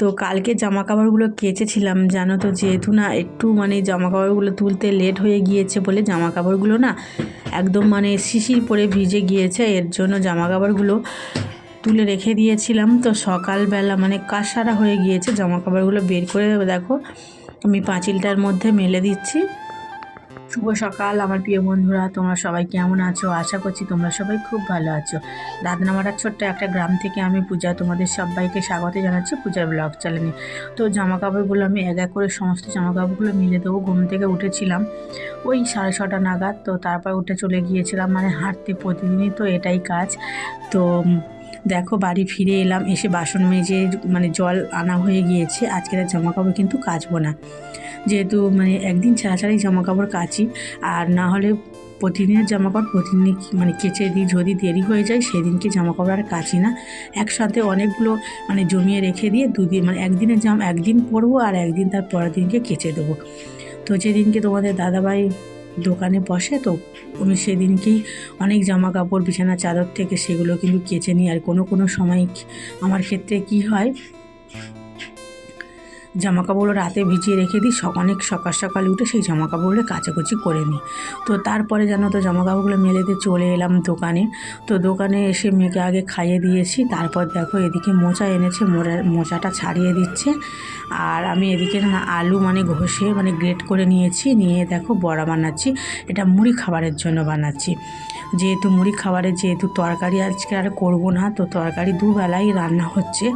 তো কালকে জামা কাপড়গুলো কেচেছিলাম, জানো তো যেহেতু না একটু মানে জামা কাপড়গুলো তুলতে লেট হয়ে গিয়েছে বলে জামা কাপড়গুলো না একদম মানে শিশির পরে ভিজে গিয়েছে, এর জন্য জামা কাপড়গুলো তুলে রেখে দিয়েছিলাম। তো সকালবেলা মানে কাসারা হয়ে গিয়েছে জামা কাপড়গুলো বের করে দেখো, আমি পাঁচিলটার মধ্যে মেলে দিচ্ছি। শুভ সকাল, আমার প্রিয় বন্ধুরা, তোমরা সবাই কেমন আছো? আশা করছি তোমরা সবাই খুব ভালো আছো। দাদনামাটার ছোট্ট একটা গ্রাম থেকে আমি পূজা তোমাদের সবাইকে স্বাগত জানাচ্ছি পূজার ব্লগ চ্যানেলে। তো জামা কাপড়গুলো আমি এক এক করে সমস্ত জামা কাপড়গুলো মিলে দেবো। ঘুম থেকে উঠেছিলাম ওই সাড়ে ছটা নাগাদ, তো তারপর উঠে চলে গিয়েছিলাম। মানে হাঁটতে প্রতিদিনই তো এটাই কাজ। তো দেখো বাড়ি ফিরে এলাম, এসে বাসন মেজে মানে জল আনা হয়ে গিয়েছে। আজকের আর জামা কাপড় কিন্তু কাচবো না। যেহেতু মানে একদিন ছাড়া ছাড়াই জামা কাপড় কাচি, আর না হলে প্রতিদিনের জামা কাপড় প্রতিদিন মানে কেচে দিই, যদি দেরি হয়ে যায় সেদিনকে জামা কাপড় আর কাচি না। একসাথে অনেকগুলো মানে জমিয়ে রেখে দিয়ে দুদিন মানে একদিনের জাম একদিন পরবো আর একদিন তার পরের দিনকে কেচে দেবো। তো যেদিনকে তোমাদের দাদাভাই দোকানে বসে তো আমি সেদিনকেই অনেক জামা কাপড় বিছানা চাদর থেকে সেগুলো কিন্তু কেচে নিই আর কোনো কোনো সময় আমার ক্ষেত্রে কি হয় জামা কাপড়গুলো রাতে ভিজিয়ে রেখে দিই অনেক সকাল সকাল উঠে সেই জামা কাপড়গুলো কাচাকুচি করে নিই। তো তারপরে জানো তো জামা কাপড়গুলো মেলেতে চলে এলাম দোকানে। তো দোকানে এসে মেয়েকে আগে খাইয়ে দিয়েছি, তারপর দেখো এদিকে মোচা এনেছে মোড়া- মোচাটা ছাড়িয়ে দিচ্ছে। আর আমি এদিকে আলু মানে ঘষে মানে গ্রেট করে নিয়েছি, নিয়ে দেখো বড়া বানাচ্ছি, এটা মুড়ি খাবারের জন্য বানাচ্ছি। যেহেতু মুড়ি খাবারের যেহেতু তরকারি আজকে আর করব না, তো তরকারি দুবেলাই রান্না হচ্ছে।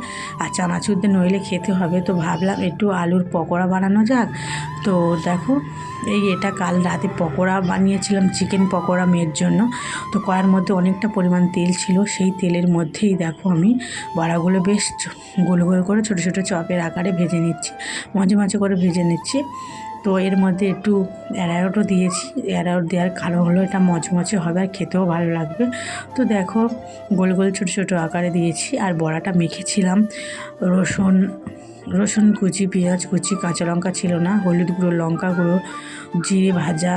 আর চানাচুর দিয়ে নইলে খেতে হবে, তো ভাবলাম একটু আলুর পকোড়া বানানো যাক। তো দেখো, এই এটা কাল রাতে পকোড়া বানিয়েছিলাম, চিকেন পকোড়া মেয়ের জন্য। তো কড়ার মধ্যে অনেকটা পরিমাণ তেল ছিল, সেই তেলের মধ্যেই দেখো আমি বড়াগুলো বেশ গোল গোল করে ছোটো ছোটো চপের আকারে ভেজে নিচ্ছি, মাঝে মাঝে করে ভেজে নিচ্ছি। তো এর মধ্যে একটু অ্যারারোটও দিয়েছি। অ্যারারোট দেওয়ার কারণ হলো এটা মচমচে হবে আর খেতেও ভালো লাগবে। তো দেখো, গোল গোল ছোটো ছোটো আকারে দিয়েছি আর বড়াটা মেখেছিলাম। রসুন রসুন কুচি, পেঁয়াজ কুচি, কাঁচা লঙ্কা ছিল না। হলুদ গুঁড়ো, লঙ্কা গুঁড়ো, জিরে ভাজা,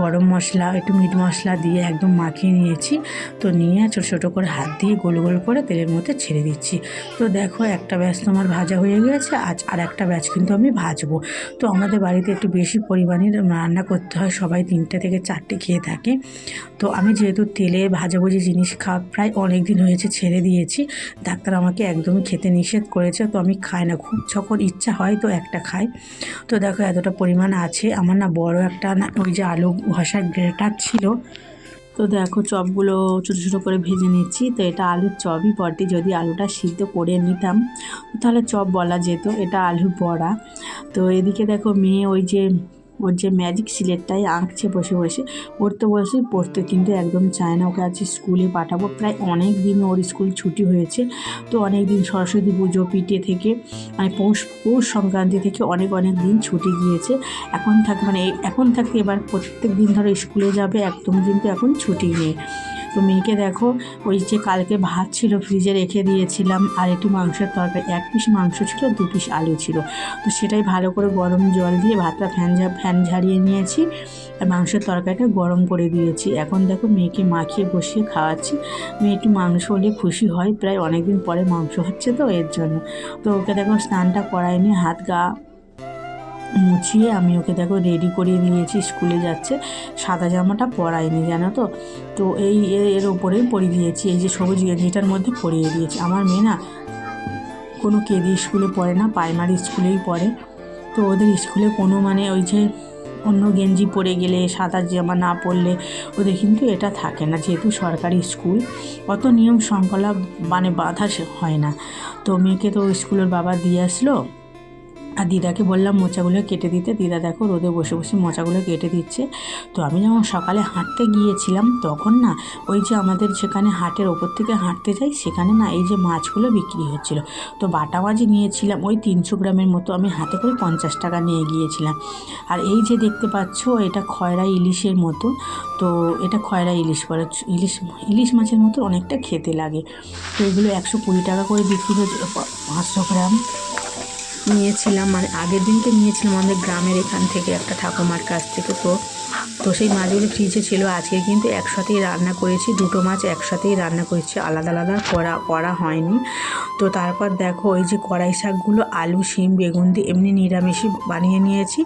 গরম মশলা, একটু মিট মশলা দিয়ে একদম মাখিয়ে নিয়েছি। তো নিয়ে ছোটো ছোটো করে হাত দিয়ে গোল গোল করে তেলের মধ্যে ছেড়ে দিচ্ছি। তো দেখো একটা ব্যাচ তো আমার ভাজা হয়ে গেছে, আজ আর একটা ব্যাচ কিন্তু আমি ভাজবো। তো আমাদের বাড়িতে একটু বেশি পরিমাণে রান্না করতে হয়, সবাই তিনটে থেকে চারটে খেয়ে থাকে। তো আমি যেহেতু তেলে ভাজাভুজি জিনিস খাওয়া প্রায় অনেক দিন হয়েছে ছেড়ে দিয়েছি, ডাক্তার আমাকে একদমই খেতে নিষেধ করেছে, তো আমি খাই না, খুব যখন ইচ্ছা হয় তো একটা খাই। তো দেখো এতটা পরিমাণ আছে। আমার না বড় একটা ওই যে আলু ঘষার গ্রেটার ছিল। তো দেখো চপগুলো ছোটো ছোটো করে ভেজে নিচ্ছি। তো এটা আলুর চপই বটে। যদি আলুটা সিদ্ধ করে নিতাম, তাহলে চপ বলা যেত। এটা আলু বড়া। তো এদিকে দেখো মেয়ে ওই যে ওর যে ম্যাজিক সিলেটটাই আঁকছে বসে বসে। পড়তে বসে পড়তে, কিন্তু একদম চায় না ওকে আছে স্কুলে পাঠাবো। প্রায় অনেক দিন ওর স্কুল ছুটি হয়েছে, তো অনেক দিন সরস্বতী পুজো, পিঠে থেকে মানে পৌষ পৌষ সংক্রান্তি থেকে অনেক অনেক দিন ছুটি গিয়েছে। এখন থাকে মানে এখন থাকে এবার প্রত্যেক দিন ধরো স্কুলে যাবে, একদম কিন্তু এখন ছুটি নেই। তো মেয়েকে দেখো, ওই যে কালকে ভাত ছিল, ফ্রিজে রেখে দিয়েছিলাম, আর একটু মাংসের তরকারি, এক পিস মাংস ছিল, দু পিস আলু ছিল। তো সেটাই ভালো করে গরম জল দিয়ে ভাতটা ফ্যান ফ্যান ঝাড়িয়ে নিয়েছি, আর মাংসের তরকারিটা গরম করে দিয়েছি। এখন দেখো মেয়েকে মাখিয়ে বসিয়ে খাওয়াচ্ছি। মেয়ে একটু মাংস হলে খুশি হয়, প্রায় অনেক দিন পরে মাংস হচ্ছে তো এর জন্য। তো ওকে দেখো স্নানটা করায়নি হাত গা মুছিয়ে আমি ওকে দেখো রেডি করিয়ে নিয়েছি স্কুলে যাচ্ছে। সাদা জামাটা পরাইনি, জানো তো? তো এই এর ওপরেই পরিয়ে দিয়েছি, এই যে সবুজ গেঞ্জিটার মধ্যে পরিয়ে দিয়েছি। আমার মেয়ে না কোনো কেদি স্কুলে পড়ে না প্রাইমারি স্কুলেই পড়ে। তো ওদের স্কুলে কোনো মানে ওই যে অন্য গেঞ্জি পরে গেলে, সাদা জামা না পরলে ওদের কিন্তু এটা থাকে না, যেহেতু সরকারি স্কুল। অত নিয়ম শৃঙ্খলা মানে বাধা হয় না। তো মেয়েকে তো স্কুলের বাবা দিয়ে আসলো। আর দিদাকে বললাম মোচাগুলো কেটে দিতে। দিদা দেখো রোদে বসে বসে মোচাগুলো কেটে দিচ্ছে। তো আমি যখন সকালে হাঁটতে গিয়েছিলাম, তখন না ওই যে আমাদের যেখানে হাটের ওপর থেকে হাঁটতে যাই, সেখানে না এই যে মাছগুলো বিক্রি হচ্ছিল। তো বাটা মাছই নিয়েছিলাম, ওই তিনশো গ্রামের মতো আমি হাতে করে পঞ্চাশ টাকা নিয়ে গিয়েছিলাম। আর এই যে দেখতে পাচ্ছ, এটা খয়রা ইলিশের মতো। তো এটা খয়রা ইলিশ বলে ইলিশ ইলিশ মাছের মতো অনেকটা খেতে লাগে। তো এগুলো একশো কুড়ি টাকা করে বিক্রি হচ্ছে পাঁচশো গ্রাম। নিয়েছিলাম মানে আগের দিনকে নিয়েছিলাম আমাদের গ্রামের এখান থেকে একটা ঠাকুমার কাছ থেকে। তো তো সেই মাছগুলো ফ্রিজে ছিল, আজকে কিন্তু একসাথেই রান্না করেছি, দুটো মাছ একসাথেই রান্না করেছি, আলাদা আলাদা করা করা হয়নি। তো তারপর দেখো, ওই যে কড়াই শাকগুলো, আলু, শিম, বেগুন দিয়ে এমনি নিরামিষই বানিয়ে নিয়েছি।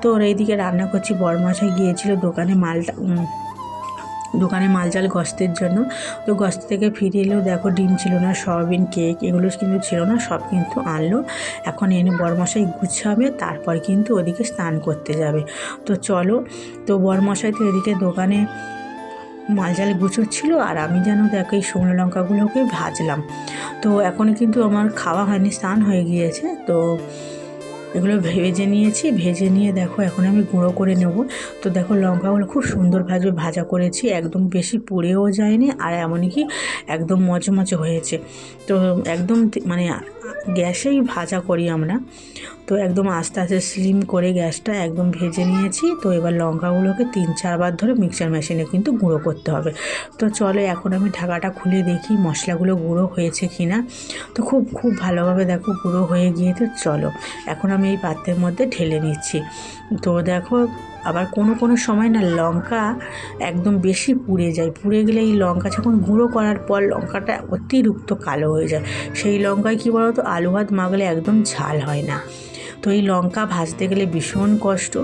তো ওর এইদিকে রান্না করছি বরমাসায় গিয়েছিল দোকানে মালটা দোকানে মালজাল গস্তের জন্য। তো গস্ত থেকে ফিরে এলেও দেখো ডিম ছিল না, সয়াবিন, কেক এগুলো কিন্তু ছিল না, সব কিন্তু আনলো। এখন এনে বরমশাই গুছাবে, তারপর কিন্তু ওদিকে স্নান করতে যাবে। তো চলো, তো বরমশাই তো এদিকে দোকানে মালজাল গুছোচ্ছিল, আর আমি যেন দেখো এই শুকনো লঙ্কাগুলোকে ভাজলাম। তো এখন কিন্তু আমার খাওয়া হয়নি, স্নান হয়ে গিয়েছে, তো এগুলো ভেজে নিয়েছি। ভেজে নিয়ে দেখো এখন আমি গুঁড়ো করে নেব। তো দেখো লঙ্কাগুলো খুব সুন্দরভাবে ভাজা করেছি। একদম বেশি পুড়েও যায়নি আর এমনকি একদম মচমচে হয়েছে। তো একদম মানে গ্যাসেই ভাজা করি আমরা। তো একদম আস্তে আস্তে স্লিম করে গ্যাসটা একদম ভেজে নিয়েছি। তো এবার লঙ্কাগুলোকে তিন চারবার ধরে মিক্সার মেশিনে কিন্তু গুঁড়ো করতে হবে। তো চলো এখন আমি ঢাকাটা খুলে দেখি মশলাগুলো গুঁড়ো হয়েছে কি না তো খুব খুব ভালোভাবে দেখো গুঁড়ো হয়ে গিয়ে তো চলো। এখন আমি এই পাত্রের মধ্যে ঢেলে নিচ্ছি। তো দেখো আবার কোনো কোনো সময় না লঙ্কা একদম বেশি পুড়ে যায়। পুড়ে গেলে এই লঙ্কা যখন গুঁড়ো করার পর লঙ্কাটা অতিরিক্ত কালো হয়ে যায়। সেই লঙ্কায় কী বলো তো আলু ভাত মাগলে একদম ঝাল হয় না। তো এই লঙ্কা ভাজতে গেলে ভীষণ কষ্ট।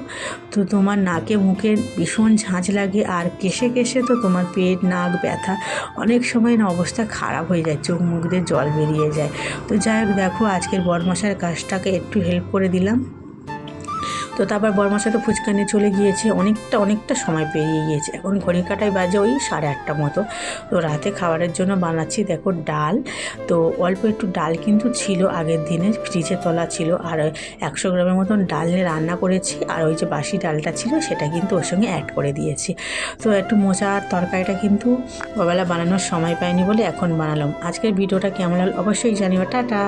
তো তোমার নাকে মুখে ভীষণ ঝাঁঝ লাগে আর কেশে কেশে তো তোমার পেট, নাক ব্যথা অনেক সময় না অবস্থা খারাপ হয়ে যায়, চোখ মুখ দিয়ে জল বেরিয়ে যায়। তো যাই হোক, দেখো আজকের বরমশার কাজটাকে একটু হেল্প করে দিলাম। তো তারপর বরমার তো ফুচকা নিয়ে চলে গিয়েছে। অনেকটা অনেকটা সময় পেরিয়ে গিয়েছে। এখন ঘড়ি কাটায় বাজে ওই সাড়ে আটটা মতো। তো রাতে খাবারের জন্য বানাচ্ছি, দেখো, ডাল। তো অল্প একটু ডাল কিন্তু ছিল আগের দিনে, ফ্রিজে তোলা ছিল। আর একশো গ্রামের মতন ডাল নিয়ে রান্না করেছি। আর ওই যে বাসি ডালটা ছিল, সেটা কিন্তু ওর সঙ্গে অ্যাড করে দিয়েছি। তো একটু মোচা আর তরকারিটা কিন্তু ওবেলা বানানোর সময় পাইনি বলে এখন বানালাম। আজকের ভিডিওটা কেমন লাগল অবশ্যই জানিও। টাটা!